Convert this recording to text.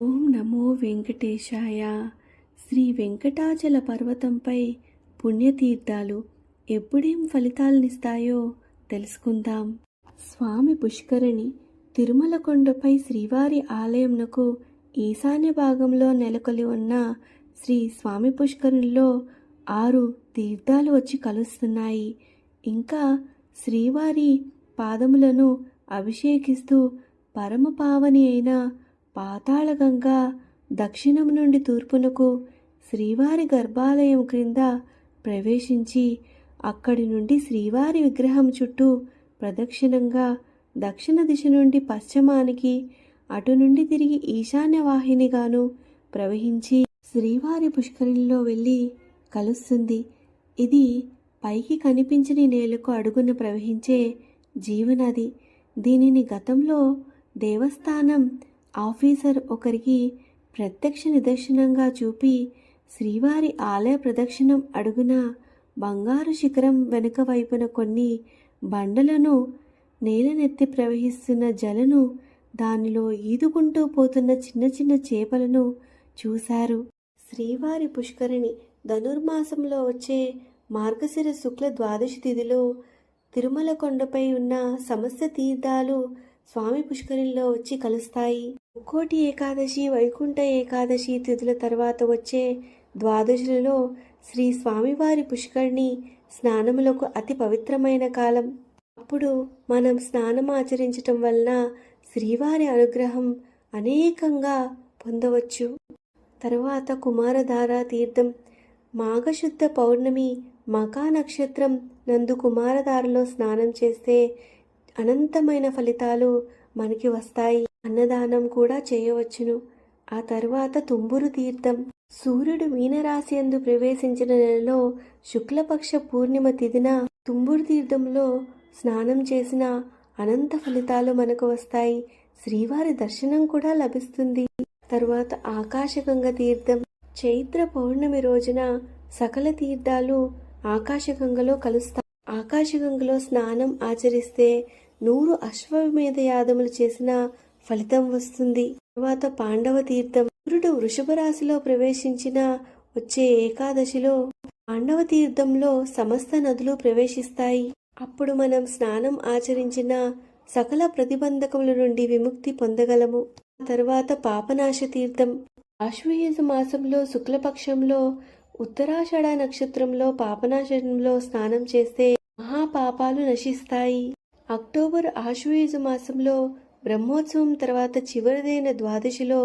ఓం నమో వెంకటేశాయ. శ్రీ వెంకటాచల పర్వతంపై పుణ్యతీర్థాలు ఎప్పుడేం ఫలితాలనిస్తాయో తెలుసుకుందాం. స్వామి పుష్కరిణి తిరుమల కొండపై శ్రీవారి ఆలయంనకు ఈశాన్య భాగంలో నెలకొని ఉన్న శ్రీ స్వామి పుష్కరిణిలో ఆరు తీర్థాలు వచ్చి కలుస్తున్నాయి. ఇంకా శ్రీవారి పాదములను అభిషేకిస్తూ పరమ పావని అయిన పాతాళగంగా దక్షిణం నుండి తూర్పునకు శ్రీవారి గర్భాలయం క్రింద ప్రవేశించి అక్కడి నుండి శ్రీవారి విగ్రహం చుట్టూ ప్రదక్షిణంగా దక్షిణ దిశ నుండి పశ్చిమానికి అటు నుండి తిరిగి ఈశాన్య వాహినిగాను ప్రవహించి శ్రీవారి పుష్కరిణిలో వెళ్ళి కలుస్తుంది. ఇది పైకి కనిపించని నేలకు అడుగున ప్రవహించే జీవనది. దీనిని గతంలో దేవస్థానం ఆఫీసర్ ఒకరికి ప్రత్యక్ష నిదర్శనంగా చూపి శ్రీవారి ఆలయ ప్రదక్షిణం అడుగున బంగారు శిఖరం వెనుక వైపున కొన్ని బండలను నేలనెత్తి ప్రవహిస్తున్న జలను దానిలో ఈదుకుంటూ పోతున్న చిన్న చిన్న చేపలను చూశారు. శ్రీవారి పుష్కరిణి ధనుర్మాసంలో వచ్చే మార్గశిర శుక్ల ద్వాదశి తిథిలో తిరుమల కొండపై ఉన్న సమస్త తీర్థాలు స్వామి పుష్కరిణిలో వచ్చి కలుస్తాయి. ముక్కోటి ఏకాదశి వైకుంఠ ఏకాదశి తిథుల తర్వాత వచ్చే ద్వాదశులలో శ్రీ స్వామివారి పుష్కరిణి స్నానములకు అతి పవిత్రమైన కాలం. అప్పుడు మనం స్నానం ఆచరించటం వలన శ్రీవారి అనుగ్రహం అనేకంగా పొందవచ్చు. తర్వాత కుమారధార తీర్థం మాఘశుద్ధ పౌర్ణమి మకా నక్షత్రం నందు కుమారధారలో స్నానం చేస్తే అనంతమైన ఫలితాలు మనకి వస్తాయి. అన్నదానం కూడా చేయవచ్చును. ఆ తర్వాత తుంబురు తీర్థం. సూర్యుడు మీనరాశి అందు ప్రవేశించిన నెలలో శుక్లపక్ష పూర్ణిమ తిథిన తుంబురు తీర్థంలో స్నానం చేసిన అనంత ఫలితాలు మనకు వస్తాయి. శ్రీవారి దర్శనం కూడా లభిస్తుంది. తరువాత ఆకాశగంగ తీర్థం. చైత్ర పౌర్ణమి రోజున సకల తీర్థాలు ఆకాశగంగలో కలుస్తాయి. ఆకాశగంగలో స్నానం ఆచరిస్తే నూరు అశ్వమేధ యాదములు చేసిన ఫలితం వస్తుంది. తరువాత పాండవ తీర్థం సూర్యుడు వృషభ రాశిలో ప్రవేశించిన వచ్చే ఏకాదశిలో పాండవ తీర్థంలో సమస్త నదులు ప్రవేశిస్తాయి. అప్పుడు మనం స్నానం ఆచరించిన సకల ప్రతిబంధకముల నుండి విముక్తి పొందగలము. తర్వాత పాపనాశ తీర్థం. ఆశ్వయుజ మాసంలో శుక్లపక్షంలో ఉత్తరాషాఢ నక్షత్రంలో పాపనాశనంలో స్నానం చేస్తే మహాపాపాలు నశిస్తాయి. అక్టోబర్ ఆశ్వయుజ మాసంలో బ్రహ్మోత్సవం తర్వాత చివరిదైన ద్వాదశిలో